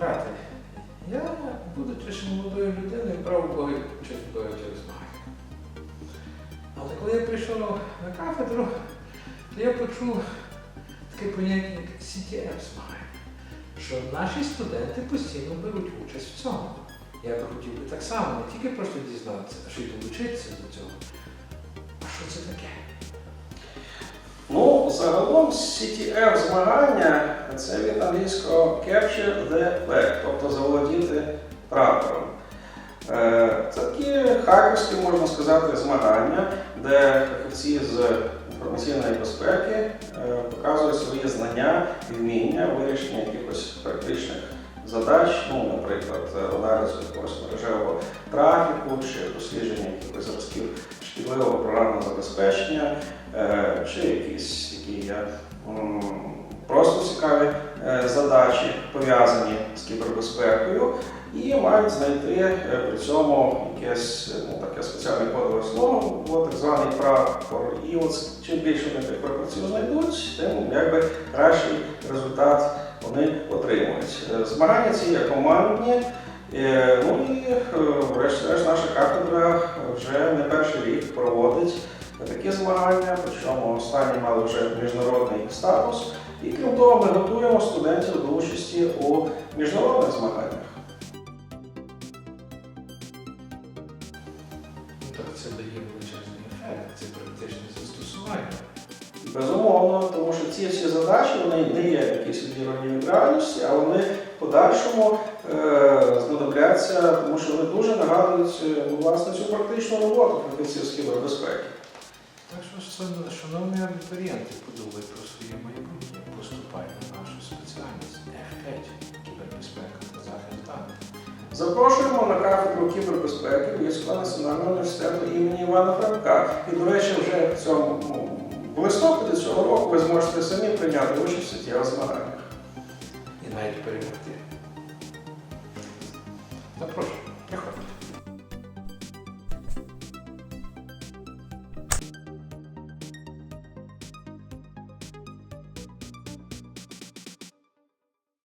Брате, я, будучи молодою людиною, брав баги- участь в багатьох змаганнях. Але коли я прийшов на кафедру, то я почув таке поняття, як CTF змагання, що наші студенти постійно беруть участь в цьому. Я би хотів би так само, не тільки просто дізнатися, а ще й долучитися до цього. А що це таке? Ну, загалом CTF змагання це від Capture the Flag, тобто заволодіти прапором. Е, Це такі хакерські, можна сказати, змагання, де фахівці з інформаційної безпеки е, показують свої знання і вміння в вирішенні якихось практичних задач, ну, наприклад, аналізу якогось мережевого трафіку чи дослідження якихось зразків шкідливого програмного забезпечення, е, чи якісь такі є просто цікаві е, задачі, пов'язані з кібербезпекою, і мають знайти е, при цьому якесь ну, таке спеціальне кодове слово, бо так званий прапор. І от чим більше вони тих прапорців знайдуть, тим якби кращий результат вони отримують. Е, Змагання ці є командні. Ну і врешті-решт наша кафедра вже не перший рік проводить такі змагання, причому останні мали вже міжнародний статус. І крім того, ми готуємо студентів до участі у міжнародних змаганнях. Так це дає величезний ефект, це практичне застосування. Безумовно, тому що ці всі задачі вони не є якісь відірвані від реальності, а вони в подальшому е, знадобляться, тому що вони дуже нагадують е, ну, власне цю практичну роботу фахівців з кібербезпеки. Так що, шановні абітурієнти, подумайте про своє майбутнє, поступайте на нашу спеціальність F5 кібербезпека та захист даних. Запрошуємо на кафедру кібербезпеки Львівського національного університету імені Івана Франка. І, до речі, вже в цьому ну, в листопаді цього року ви зможете самі прийняти участь у цих змаганнях. І навіть перемогти. Запрошую.